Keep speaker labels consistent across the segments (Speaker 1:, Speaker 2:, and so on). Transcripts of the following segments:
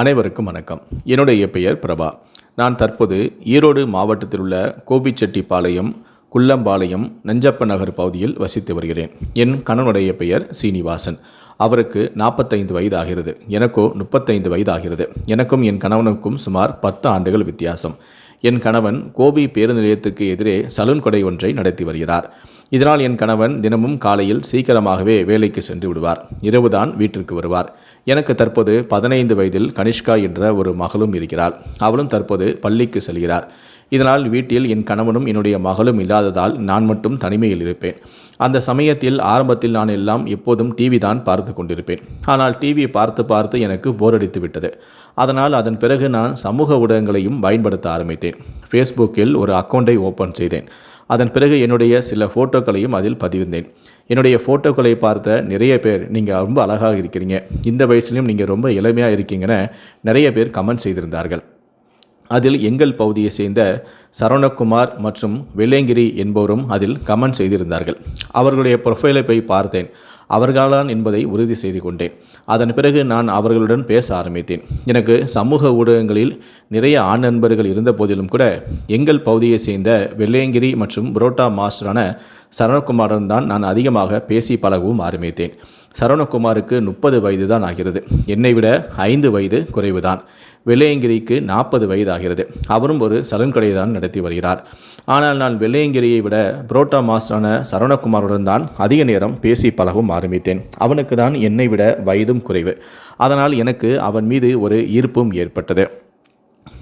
Speaker 1: அனைவருக்கும் வணக்கம். என்னுடைய பெயர் பிரபா. நான் தற்போது ஈரோடு மாவட்டத்தில் உள்ள கோபிச்செட்டிப்பாளையம் குள்ளம்பாளையம் நஞ்சப்ப நகர் பகுதியில் வசித்து வருகிறேன். என் கணவனுடைய பெயர் சீனிவாசன். அவருக்கு நாற்பத்தைந்து வயது ஆகிறது எனக்கோ முப்பத்தைந்து வயது ஆகிறது எனக்கும் என் கணவனுக்கும் சுமார் பத்து ஆண்டுகள் வித்தியாசம். என் கணவன் கோபி பேருந்து நிலையத்துக்கு எதிரே சலூன் கொடை ஒன்றை நடத்தி வருகிறார். இதனால் என் கணவன் தினமும் காலையில் சீக்கிரமாகவே வேலைக்கு சென்று விடுவார். இரவுதான் வீட்டிற்கு வருவார். எனக்கு தற்போது பதினைந்து வயதில் கனிஷ்கா என்ற ஒரு மகளும் இருக்கிறாள். அவளும் தற்போது பள்ளிக்கு செல்கிறார். இதனால் வீட்டில் என் கணவனும் என்னுடைய மகளும் இல்லாததால் நான் மட்டும் தனிமையில் இருப்பேன். அந்த சமயத்தில் ஆரம்பத்தில் நான் எல்லாம் எப்போதும் டிவி தான் பார்த்து கொண்டிருப்பேன். ஆனால் டிவி பார்த்து பார்த்து எனக்கு போரடித்து விட்டது. அதனால் அதன் பிறகு நான் சமூக ஊடகங்களையும் பயன்படுத்த ஆரம்பித்தேன். ஃபேஸ்புக்கில் ஒரு அக்கௌண்ட்டை ஓப்பன் செய்தேன். அதன் பிறகு என்னுடைய சில ஃபோட்டோக்களையும் அதில் பதிவிந்தேன் என்னுடைய ஃபோட்டோக்களை பார்த்த நிறைய பேர் நீங்கள் ரொம்ப அழகாக இருக்கிறீங்க. இந்த வயசுலையும் நீங்கள் ரொம்ப இளமையாக இருக்கீங்கன்னு நிறைய பேர் கமெண்ட் செய்திருந்தார்கள். அதில் எங்கள் பகுதியை சேர்ந்த சரவணகுமார் மற்றும் வெள்ளையங்கிரி என்பவரும் அதில் கமெண்ட் செய்திருந்தார்கள். அவர்களுடைய ப்ரொஃபைலை போய் பார்த்தேன். அவர்களான் என்பதை உறுதி செய்து கொண்டேன். அதன் பிறகு நான் அவர்களுடன் பேச ஆரம்பித்தேன். எனக்கு சமூக ஊடகங்களில் நிறைய ஆண் நண்பர்கள் இருந்த போதிலும் கூட எங்கள் பகுதியை சேர்ந்த வெள்ளையங்கிரி மற்றும் புரோட்டா மாஸ்டரான சரவணகுமாருடன் தான் நான் அதிகமாக பேசி பழகவும் ஆரம்பித்தேன். சரவணகுமாருக்கு முப்பது வயது தான் ஆகிறது. என்னை விட ஐந்து வயது குறைவுதான். வெள்ளையங்கிரிக்கு நாற்பது வயதாகிறது. அவரும் ஒரு சலூன் கடையை தான் நடத்தி வருகிறார். ஆனால் நான் வெள்ளையங்கிரியை விட புரோட்டா மாஸ்டரான சரவணகுமாருடன் தான் அதிக நேரம் பேசி பழகவும் ஆரம்பித்தேன். அவனுக்கு தான் என்னை விட வயதும் குறைவு. அதனால் எனக்கு அவன் மீது ஒரு ஈர்ப்பும் ஏற்பட்டது.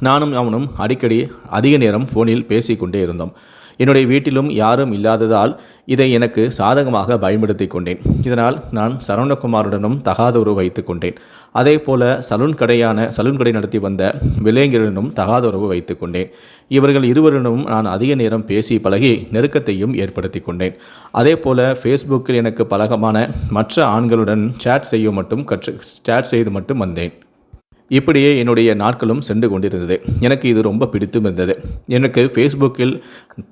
Speaker 1: நானும் அவனும் அடிக்கடி அதிக நேரம் ஃபோனில் பேசிக்கொண்டே இருந்தோம். என்னுடைய வீட்டிலும் யாரும் இல்லாததால் இதை எனக்கு சாதகமாக பயன்படுத்தி கொண்டேன். இதனால் நான் சரவணகுமாருடனும் தகாத உறவு வைத்து கொண்டேன். அதே போல சலூன் கடையான சலூன் கடை நடத்தி வந்த விலையங்கருடனும் தகாத உறவு வைத்து கொண்டேன். இவர்கள் இருவரிடமும் நான் அதிக நேரம் பேசி பழகி நெருக்கத்தையும் ஏற்படுத்தி கொண்டேன். அதே போல ஃபேஸ்புக்கில் எனக்கு பழகமான மற்ற ஆண்களுடன் சேட் செய்ய மட்டும் கற்று சேட் செய்து மட்டும் வந்தேன். இப்படியே என்னுடைய நாட்களும் சென்று கொண்டிருந்தது. எனக்கு இது ரொம்ப பிடித்தும் இருந்தது. எனக்கு ஃபேஸ்புக்கில்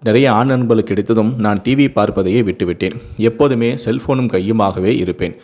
Speaker 1: நிறைய ஆண் நண்பர்கள் கிடைத்ததும் நான் டிவி பார்ப்பதையே விட்டுவிட்டேன். எப்போதுமே செல்ஃபோனும் கையுமாகவே இருப்பேன்.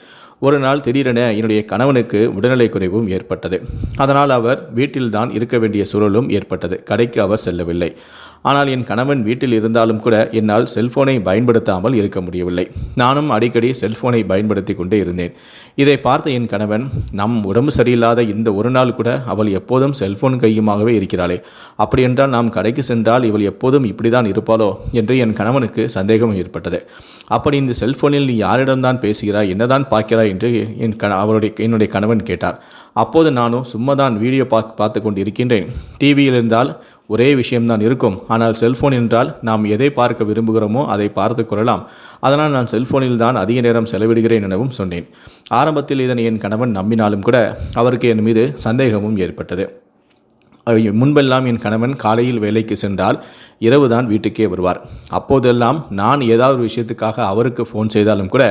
Speaker 1: ஒரு நாள் திடீரென என்னுடைய கணவனுக்கு உடல்நிலை குறைவும் ஏற்பட்டது. அதனால் அவர் வீட்டில்தான் இருக்க வேண்டிய சூழலும் ஏற்பட்டது. கடைக்கு அவர் செல்லவில்லை. ஆனால் என் கணவன் வீட்டில் இருந்தாலும் கூட என்னால் செல்போனை பயன்படுத்தாமல் இருக்க முடியவில்லை. நானும் அடிக்கடி செல்போனை பயன்படுத்தி கொண்டே இருந்தேன். இதை பார்த்த என் கணவன் நம் உடம்பு சரியில்லாத இந்த ஒரு நாள் கூட அவள் எப்போதும் செல்போன் கையுமாகவே இருக்கிறாளே. அப்படியென்றால் நாம் கடைக்கு சென்றால் இவள் எப்போதும் இப்படிதான் இருப்பாளோ என்று என் கணவனுக்கு சந்தேகம் ஏற்பட்டது. அப்படி இந்த செல்போனில் நீ யாரிடம்தான் பேசுகிறாய் என்னதான் பார்க்கிறாய் என்று என் க அவருடைய என்னுடைய கணவன் கேட்டார். அப்போது நானும் சும்மா தான் வீடியோ பார்த்து பார்த்து கொண்டு இருக்கின்றேன் டிவியில் இருந்தால் ஒரே விஷயம்தான் இருக்கும். ஆனால் செல்போன் என்றால் நாம் எதை பார்க்க விரும்புகிறோமோ அதை பார்த்து கொள்ளலாம். அதனால் நான் செல்போனில் தான் அதிக நேரம் செலவிடுகிறேன் எனவும் சொன்னேன். ஆரம்பத்தில் இதனை என் கணவன் நம்பினாலும் கூட அவருக்கு என் மீது சந்தேகமும் ஏற்பட்டது. முன்பெல்லாம் என் கணவன் காலையில் வேலைக்கு சென்றால் இரவு தான் வீட்டுக்கே வருவார். அப்போதெல்லாம் நான் ஏதாவது ஒரு விஷயத்துக்காக அவருக்கு ஃபோன் செய்தாலும் கூட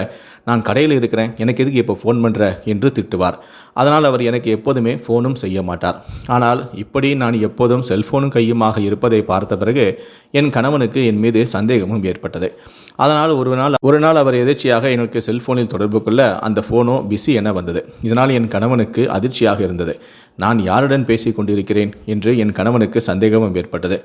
Speaker 1: நான் கடையில் இருக்கிறேன் எனக்கு எதுக்கு இப்போ ஃபோன் பண்ணுற என்று திட்டுவார். அதனால் அவர் எனக்கு எப்போதுமே ஃபோனும் செய்ய மாட்டார். ஆனால் இப்படி நான் எப்போதும் செல்ஃபோனும் கையுமாக இருப்பதை பார்த்த பிறகு என் கணவனுக்கு என் மீது சந்தேகமும் ஏற்பட்டது. அதனால் ஒரு நாள் ஒரு நாள் அவர் எதிர்ச்சியாக எனக்கு செல்போனில் தொடர்பு கொள்ள அந்த ஃபோனோ பிஸி என வந்தது. இதனால் என் கணவனுக்கு அதிர்ச்சியாக இருந்தது. நான் யாருடன் பேசிக் கொண்டிருக்கிறேன் என்று என் கணவனுக்கு சந்தேகமும் ஏற்பட்டது.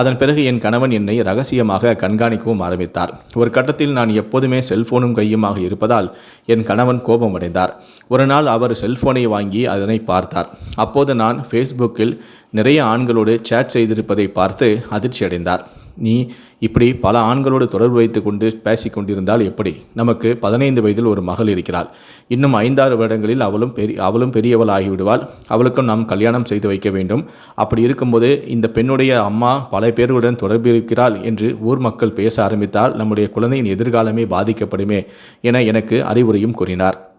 Speaker 1: அதன் பிறகு என் கணவன் என்னை ரகசியமாக கண்காணிக்கவும் ஆரம்பித்தார். ஒரு கட்டத்தில் நான் எப்போதுமே செல்போனும் கையுமாக இருப்பதால் என் கணவன் கோபம் அடைந்தார் ஒரு நாள் அவர் செல்போனை வாங்கி அதனை பார்த்தார். அப்போது நான் ஃபேஸ்புக்கில் நிறைய ஆண்களோடு சேட் செய்திருப்பதை பார்த்து அதிர்ச்சி அடைந்தார் நீ இப்படி பல ஆண்களோடு தொடர்பு வைத்து கொண்டு பேசி கொண்டிருந்தால் எப்படி? நமக்கு பதினைந்து வயதில் ஒரு மகள் இருக்கிறாள். இன்னும் ஐந்தாறு வருடங்களில் அவளும் பெரிய அவளும் பெரியவள் ஆகிவிடுவாள் அவளுக்கும் நாம் கல்யாணம் செய்து வைக்க வேண்டும். அப்படி இருக்கும்போது இந்த பெண்ணுடைய அம்மா பல பேர்களுடன் தொடர்பு இருக்கிறாள் என்று ஊர் மக்கள் பேச ஆரம்பித்தால் நம்முடைய குழந்தையின் எதிர்காலமே பாதிக்கப்படுமே என எனக்கு அறிவுரையும் கூறினார்.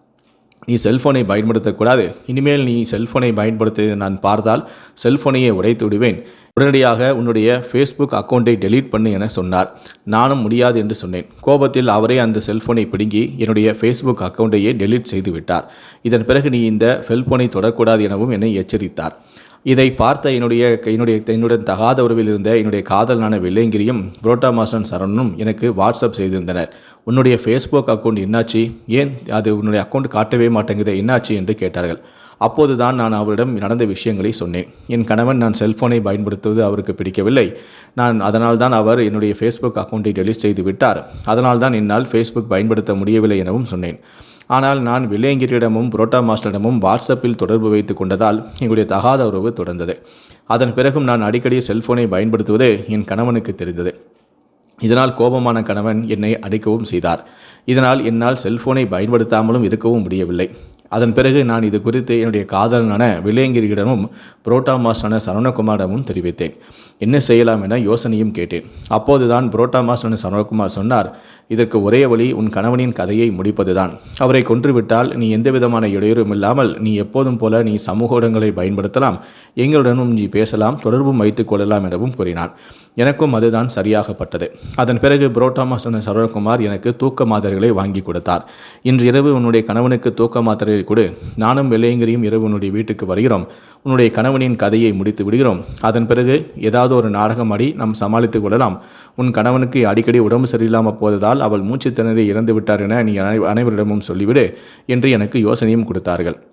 Speaker 1: நீ செல்ஃபோனை பயன்படுத்தக்கூடாது. இனிமேல் நீ செல்ஃபோனை பயன்படுத்தியதை நான் பார்த்தால் செல்ஃபோனையே உடைத்து விடுவேன். உடனடியாக உன்னுடைய ஃபேஸ்புக் அக்கௌண்ட்டை டெலீட் பண்ணு என சொன்னார். நானும் முடியாது என்று சொன்னேன். கோபத்தில் அவரே அந்த செல்ஃபோனை பிடுங்கி என்னுடைய ஃபேஸ்புக் அக்கௌண்ட்டையே டெலீட் செய்து விட்டார். இதன் பிறகு நீ இந்த செல்ஃபோனை தொடக்கூடாது எனவும் என்னை எச்சரித்தார். இதை பார்த்த என்னுடைய என்னுடைய என்னுடன் தகாத உறவில் இருந்த என்னுடைய காதலான வில்லைங்கிரியும் புரோட்டா மாஸ்டன் சரணனும் எனக்கு வாட்ஸ்அப் செய்திருந்தனர். உன்னுடைய ஃபேஸ்புக் அக்கௌண்ட் என்னாச்சு? ஏன் அது உன்னுடைய அக்கௌண்ட் காட்டவே மாட்டேங்குது? என்னாச்சு என்று கேட்டார்கள். அப்போதுதான் நான் அவரிடம் நடந்த விஷயங்களை சொன்னேன். என் கணவன் நான் செல்ஃபோனை பயன்படுத்துவது அவருக்கு பிடிக்கவில்லை. நான் அதனால் தான் அவர் என்னுடைய ஃபேஸ்புக் அக்கௌண்ட்டை டெலீட் செய்து விட்டார். அதனால் தான் என்னால் ஃபேஸ்புக் பயன்படுத்த முடியவில்லை எனவும் சொன்னேன். ஆனால் நான் வில்லேங்கிரியிடமும் புரோட்டா மாஸ்டரிடமும் வாட்ஸ்அப்பில் தொடர்பு வைத்து கொண்டதால் எங்களுடைய தகாத உறவு தொடர்ந்தது. அதன் பிறகும் நான் அடிக்கடி செல்ஃபோனை பயன்படுத்துவது என் கணவனுக்கு தெரிந்தது. இதனால் கோபமான கணவன் என்னை அடிக்கவும் செய்தார். இதனால் என்னால் செல்போனை பயன்படுத்தாமலும் இருக்கவும் முடியவில்லை. அதன் பிறகு நான் இது குறித்து என்னுடைய காதலனான வில்லேங்கிரியிடமும் புரோட்டா மாஸ்டரான சரவணகுமாரிடமும் தெரிவித்தேன். என்ன செய்யலாம் என யோசனையும் கேட்டேன். அப்போதுதான் புரோட்டா மாஸ்டரான சரவணகுமார் சொன்னார் இதற்கு ஒரே வழி உன் கணவனின் கதையை முடிப்பதுதான். அவரை கொன்றுவிட்டால் நீ எந்த விதமான இடையூறும் இல்லாமல் நீ எப்போதும் போல நீ சமூக ஊடகங்களை பயன்படுத்தலாம். எங்களுடனும் நீ பேசலாம் தொடர்பும் வைத்துக் கொள்ளலாம் எனவும் கூறினார் எனக்கும் அதுதான் சரியாகப்பட்டது. அதன் பிறகு புரோட்டாமா சொன்ன சரவணகுமார் எனக்கு தூக்க மாத்திரைகளை வாங்கி கொடுத்தார். இன்று இரவு உன்னுடைய கணவனுக்கு தூக்க மாத்திரையை கொடு. நானும் வெள்ளையங்கிரியும் இரவு உன்னுடைய வீட்டுக்கு வருகிறோம். உன்னுடைய கணவனின் கதையை முடித்து விடுகிறோம். அதன் பிறகு ஏதாவது ஒரு நாடகம் அடி நாம் சமாளித்துக் கொள்ளலாம். உன் கணவனுக்கு அடிக்கடி உடம்பு சரியில்லாமல் போவதால் அவள் மூச்சு திணறி இறந்து விட்டார் என நீ அனை- அனைவரிடமும் சொல்லிவிடு என்று எனக்கு யோசனையும் கொடுத்தார்கள்.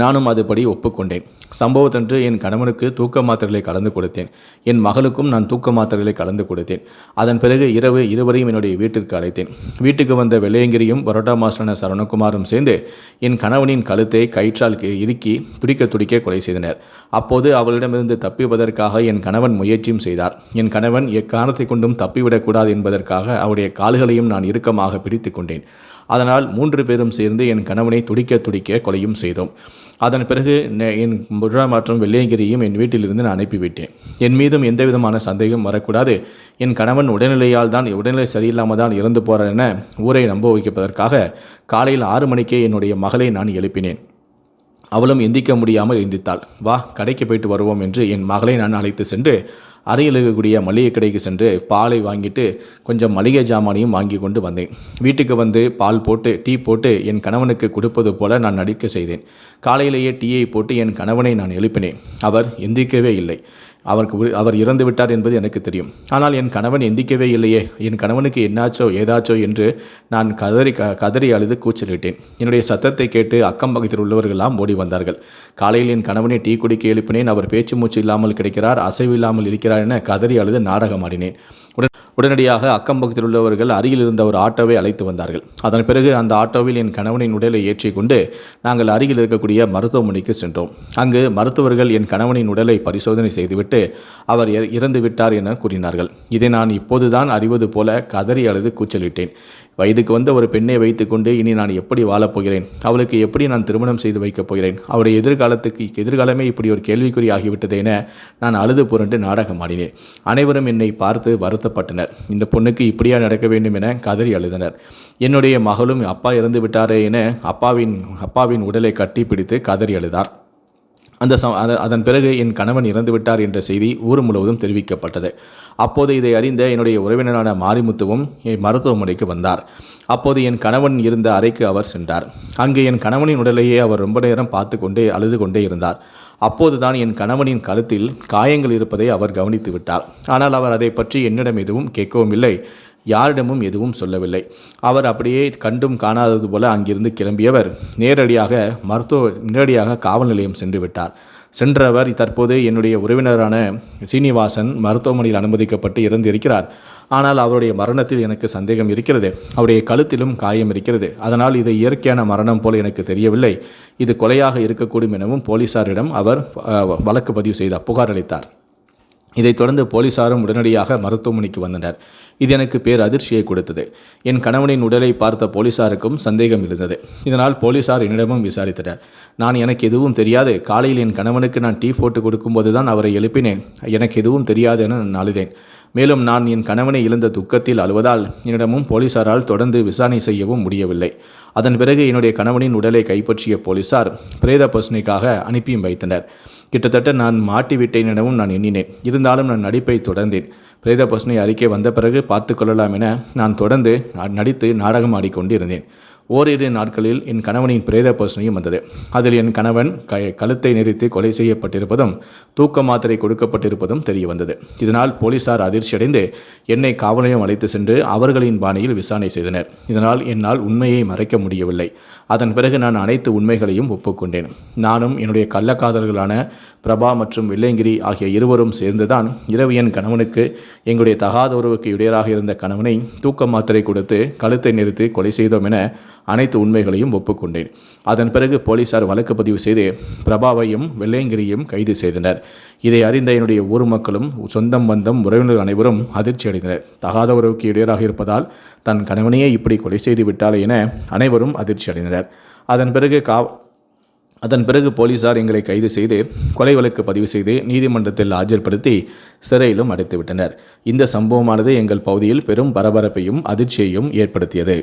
Speaker 1: நானும் அதுபடி ஒப்புக்கொண்டேன். சம்பவத்தன்று என் கணவனுக்கு தூக்க மாத்திரைகளை கலந்து கொடுத்தேன். என் மகளுக்கும் நான் தூக்க மாத்திரைகளை கலந்து கொடுத்தேன். அதன் பிறகு இரவு இருவரையும் என்னுடைய வீட்டிற்கு அழைத்தேன். வீட்டுக்கு வந்த வெள்ளையங்கிரியும் பரோட்டா மாஸ்டரான சரவணகுமாரும் சேர்ந்து என் கணவனின் கழுத்தை கயிற்றால் இறுக்கி துடிக்க துடிக்க கொலை செய்தனர். அப்போது அவளிடமிருந்து தப்பிப்பதற்காக என் கணவன் முயற்சியும் செய்தார். என் கணவன் எக்காரணத்தை கொண்டும் தப்பிவிடக்கூடாது என்பதற்காக அவருடைய கால்களையும் நான் இறுக்கமாக பிடித்து கொண்டேன். அதனால் மூன்று பேரும் சேர்ந்து என் கணவனை துடிக்க துடிக்க கொலையும் செய்தோம். அதன் பிறகு என் முழா மற்றும் வெள்ளையங்கிரியும் என் வீட்டிலிருந்து நான் அனுப்பிவிட்டேன். என் மீதும் எந்த விதமான சந்தேகம் வரக்கூடாது. என் கணவன் உடல்நிலையால் தான் உடல்நிலை சரியில்லாமல் தான் இறந்து போகிறார் என ஊரை நம்ப வைப்பதற்காக காலையில் ஆறு மணிக்கே என்னுடைய மகளை நான் எழுப்பினேன். அவளும் எந்திக்க முடியாமல் எந்தித்தாள். வா கடைக்கு போயிட்டு வருவோம் என்று என் மகளை நான் அழைத்து சென்று அறையில் இருக்கக்கூடிய மளிகை கடைக்கு சென்று பாலை வாங்கிட்டு கொஞ்சம் மளிகை ஜாமானையும் வாங்கி கொண்டு வந்தேன். வீட்டுக்கு வந்து பால் போட்டு டீ போட்டு என் கணவனுக்கு கொடுப்பது போல நான் நடிக்க செய்தேன். காலையிலேயே டீயை போட்டு என் கணவனை நான் எழுப்பினேன். அவர் எந்திக்கவே இல்லை. அவருக்கு அவர் இறந்து விட்டார் என்பது எனக்கு தெரியும். ஆனால் என் கணவன் எந்திக்கவே இல்லையே. என் கணவனுக்கு என்னாச்சோ ஏதாச்சோ என்று நான் கதறி க கதறி அழுது கூச்சலிட்டேன் என்னுடைய சத்தத்தை கேட்டு அக்கம் பக்கத்தில் உள்ளவர்களெல்லாம் ஓடி வந்தார்கள். காலையில் என் கணவனை டீ குடிக்க எழுப்பினேன். அவர் பேச்சு மூச்சு இல்லாமல் கிடைக்கிறார் அசைவு இல்லாமல் இருக்கிறார் என கதறி அழுது நாடகமாடினேன் உடன் உடனடியாக அக்கம் பக்கத்தில் உள்ளவர்கள் அருகில் இருந்த ஒரு ஆட்டோவை அழைத்து வந்தார்கள். அதன் பிறகு அந்த ஆட்டோவில் என் கணவனின் உடலை ஏற்றிக்கொண்டு நாங்கள் அருகில் இருக்கக்கூடிய மருத்துவமனைக்கு சென்றோம். அங்கு மருத்துவர்கள் என் கணவனின் உடலை பரிசோதனை செய்துவிட்டு அவர் இறந்து விட்டார் என கூறினார்கள். இதை நான் இப்போதுதான் அறிவது போல கதறி அழுது கூச்சலிட்டேன். வயதுக்கு வந்த ஒரு பெண்ணை வைத்துக்கொண்டு இனி நான் எப்படி வாழப் போகிறேன்? அவளுக்கு எப்படி நான் திருமணம் செய்து வைக்கப் போகிறேன்? அவருடைய எதிர்காலத்துக்கு எதிர்காலமே இப்படி ஒரு கேள்விக்குறி ஆகிவிட்டது என நான் அழுது புரண்டு நாடகம் ஆடினேன். அனைவரும் என்னை பார்த்து வருத்தப்பட்டனர். இந்த பொண்ணுக்கு இப்படியா நடக்க வேண்டும் என கதறி அழுதனர். என்னுடைய மகளும் அப்பா இறந்து விட்டாரே என அப்பாவின் அப்பாவின் உடலை கட்டி பிடித்து கதறி அழுதார். அந்த ச அத- அதன் பிறகு என் கணவன் இறந்து விட்டார் என்ற செய்தி ஊர் முழுவதும் தெரிவிக்கப்பட்டது. அப்போது இதை அறிந்த என்னுடைய உறவினரான மாரிமுத்துவும் என் மருத்துவமனைக்கு வந்தார். அப்போது என் கணவன் இருந்த அறைக்கு அவர் சென்றார். அங்கு என் கணவனின் உடலையே அவர் ரொம்ப நேரம் பார்த்து கொண்டே அழுது கொண்டே இருந்தார். அப்போதுதான் என் கணவனின் கழுத்தில் காயங்கள் இருப்பதை அவர் கவனித்து விட்டார். ஆனால் அவர் அதை பற்றி என்னிடம் எதுவும் கேட்கவும் இல்லை. யாரிடமும் எதுவும் சொல்லவில்லை. அவர் அப்படியே கண்டும் காணாதது போல அங்கிருந்து கிளம்பியவர். நேரடியாக மருத்துவ நேரடியாக காவல் நிலையம் சென்று விட்டார். சென்றவர் தற்போது என்னுடைய உறவினரான சீனிவாசன் மருத்துவமனையில் அனுமதிக்கப்பட்டு இறந்திருக்கிறார். ஆனால் அவருடைய மரணத்தில் எனக்கு சந்தேகம் இருக்கிறது. அவருடைய கழுத்திலும் காயம் இருக்கிறது. அதனால் இது இயற்கையான மரணம் போல எனக்கு தெரியவில்லை. இது கொலையாக இருக்கக்கூடும் எனவும் போலீசாரிடம் அவர் வழக்கு பதிவு செய்தார் புகார் அளித்தார். இதைத் தொடர்ந்து போலீசாரும் உடனடியாக மருத்துவமனைக்கு வந்தனர். இது எனக்கு பேர் அதிர்ச்சியை கொடுத்தது. என் கணவனின் உடலை பார்த்த போலீசாருக்கும் சந்தேகம் இருந்தது. இதனால் போலீசார் என்னிடமும் விசாரித்தனர். நான் எனக்கு எதுவும் தெரியாது. காலையில் என் கணவனுக்கு நான் டீ போட்டு கொடுக்கும்போது தான் அவரை எழுப்பினேன். எனக்கு எதுவும் தெரியாது என நான் அழுதேன். மேலும் நான் என் கணவனை இழந்த துக்கத்தில் அழுவதால் என்னிடமும் போலீசாரால் தொடர்ந்து விசாரணை செய்யவும் முடியவில்லை. அதன் பிறகு என்னுடைய கணவனின் உடலை கைப்பற்றிய போலீசார் பிரேத பசுனைக்காக அனுப்பியும் வைத்தனர். கிட்டத்தட்ட நான் மாட்டி விட்டேன் எனவும் நான் எண்ணினேன். இருந்தாலும் நான் நடிப்பை தொடர்ந்தேன். பிரேத பசுனை அறிக்கை வந்த பிறகு பார்த்து கொள்ளலாம் என நான் தொடர்ந்து நடித்து நாடகம் ஆடிக்கொண்டு இருந்தேன் ஓரிரு நாட்களில் என் கணவனின் பிரேத பரிசோதனையும் வந்தது. அதில் என் கணவன் க கழுத்தை நிறுத்தி கொலை செய்யப்பட்டிருப்பதும் தூக்க மாத்திரை கொடுக்கப்பட்டிருப்பதும் தெரிய வந்தது இதனால் போலீசார் அதிர்ச்சியடைந்து என்னை காவல் நிலையம் அழைத்து சென்று அவர்களின் பாணியில் விசாரணை செய்தனர். இதனால் என்னால் உண்மையை மறைக்க முடியவில்லை. அதன் பிறகு நான் அனைத்து உண்மைகளையும் ஒப்புக்கொண்டேன். நானும் என்னுடைய கள்ளக்காதல்களான பிரபா மற்றும் வெள்ளையங்கிரி ஆகிய இருவரும் சேர்ந்துதான் இரவு என் கணவனுக்கு எங்களுடைய தகாத உறவுக்கு இடையராக இருந்த கணவனை தூக்க மாத்திரை கொடுத்து கழுத்தை நிறுத்தி கொலை செய்தோம் என அனைத்து உண்மைகளையும் ஒப்புக்கொண்டேன். அதன் பிறகு போலீசார் வழக்கு பதிவு செய்து பிரபாவையும் வெள்ளையங்கிரியும் கைது செய்தனர். இதை அறிந்த என்னுடைய ஊர் மக்களும் சொந்தம் பந்தம் உறவினர்கள் அனைவரும் அதிர்ச்சி அடைந்தனர். தகாத உறவுக்கு இடையராக இருப்பதால் தன் கணவனையே இப்படி கொலை செய்து விட்டாள் என அனைவரும் அதிர்ச்சி அடைந்தனர். அதன் பிறகு கா அதன் பிறகு போலீசார் எங்களை கைது செய்து கொலை வழக்கு பதிவு செய்து நீதிமன்றத்தில் ஆஜர்படுத்தி சிறையிலும் அடைத்துவிட்டனர். இந்த சம்பவமானது எங்கள் பகுதியில் பெரும் பரபரப்பையும் அதிர்ச்சியையும் ஏற்படுத்தியது.